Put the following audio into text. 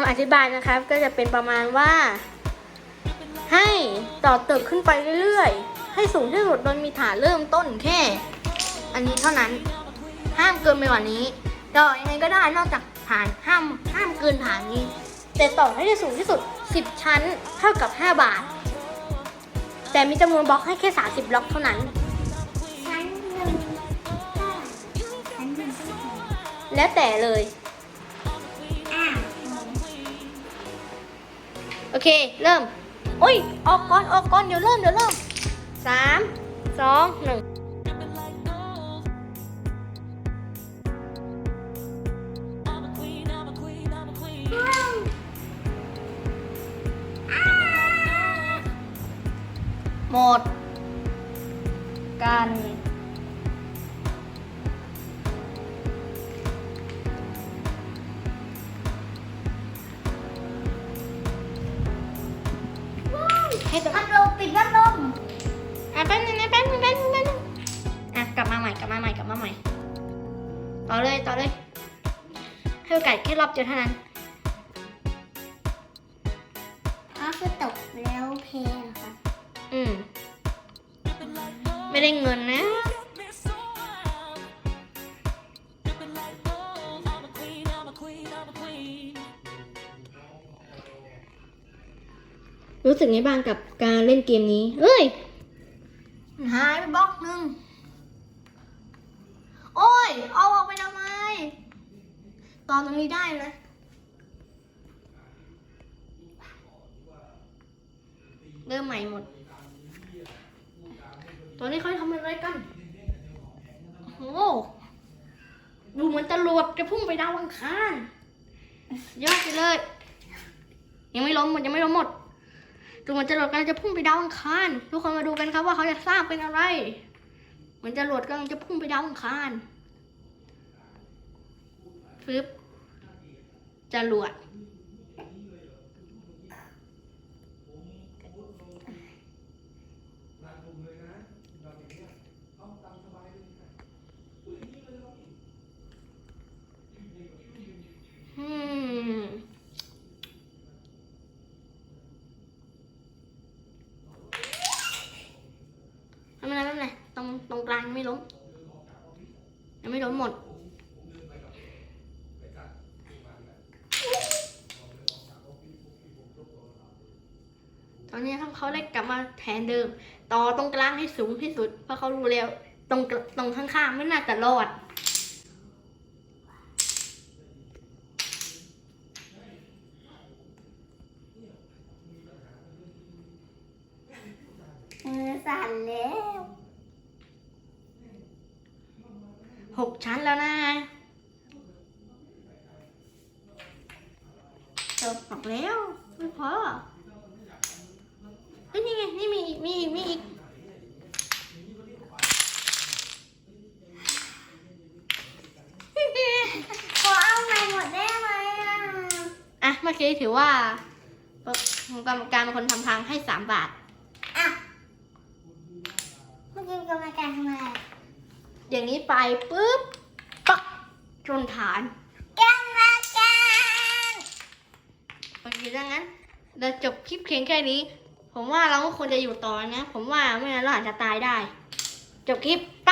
ำอธิบายนะครับก็จะเป็นประมาณว่า ให้ต่อตึกขึ้นไปเรื่อยๆ ให้สูงที่สุดโดยมีฐานเริ่มต้นแค่ อันนี้เท่านั้นห้ามเกินไปกว่านี้ต่อยังไงก็ได้นอกจากฐานห้ามห้ามเกินฐานนี้ แต่ต่อให้ได้สูงที่สุด 10 ชั้นเท่ากับ 5 บาท แต่มีจำนวนบล็อกให้แค่ 30 บล็อกเท่านั้นชั้นหนึ่งเท่าไหร่ชั้นหนึ่งเท่าไหร่แล้วแต่เลย โอเค เริ่มโอ้ย ออกก่อน ออกก่อน เดี๋ยวเริ่ม เดี๋ยวเริ่มสามสองหนึ่งหมด กัน ให้ตัวพัดลมปิดพัดลมอะแป๊บนึงนะแป๊บนึงแป๊บนึงแป๊บนึงอะกลับมาใหม่กลับมาใหม่กลับมาใหม่ ต่อเลยต่อเลย ให้โอกาสแค่รอบเดียวเท่านั้นอ๋อคือตกแล้วเพลงค่ะอืมไม่ได้เงินนะ รู้สึกไงบ้างกับการเล่นเกมนี้เอ้ยหายไปบล็อกหนึ่งโอ้ย เอาออกไปทำไม ตอนตรงนี้ได้นะ เริ่มใหม่หมด ตอนนี้เขาทำอะไรกัน โอ้ดูเหมือนจรวดจะพุ่งไปดาวอังคารยอดไปเลย ยังไม่ล้มหมด ยังไม่ล้มหมด ดูเหมือนจรวดกำลังจะพุ่งไปดาวอังคารทุกคนมาดูกันครับว่าเขาจะสร้างเป็นอะไร เหมือนจรวดกำลังจะพุ่งไปดาวอังคารฟึบจรวด อืมไม่เป็นไรไม่เป็นไรตรงตรงกลางยัง ไม่ล้ม ยังไม่ล้มหมด ตอนนี้เขาได้กลับมาแทนเดิม ต่อตรงกลางให้สูงที่สุด เพราะเขารู้แล้ว ตรงตรงข้างๆไม่น่าจะรอดมือสั่นแล้ว หกชั้นแล้วนะจบบอกแล้วไม่พอเฮ้ยนี่ไงนี่มีอีกมีอีกมีอีกขอเอาใหม่หมดได้ไหมอะอะเมื่อกี้ถือว่าเอ่อกรรมการเป็นคนทำพังให้สามบาท อะ เมื่อกี้กรรมการทำอะไร อย่างนี้ไปปุ๊บปักชนฐานกรรมการโอเคดังนั้น เราจบคลิปเพียงแค่นี้ ผมว่าเราก็ควรจะอยู่ต่อนะ ผมว่าไม่งั้นเราอาจจะตายได้ จบคลิปไป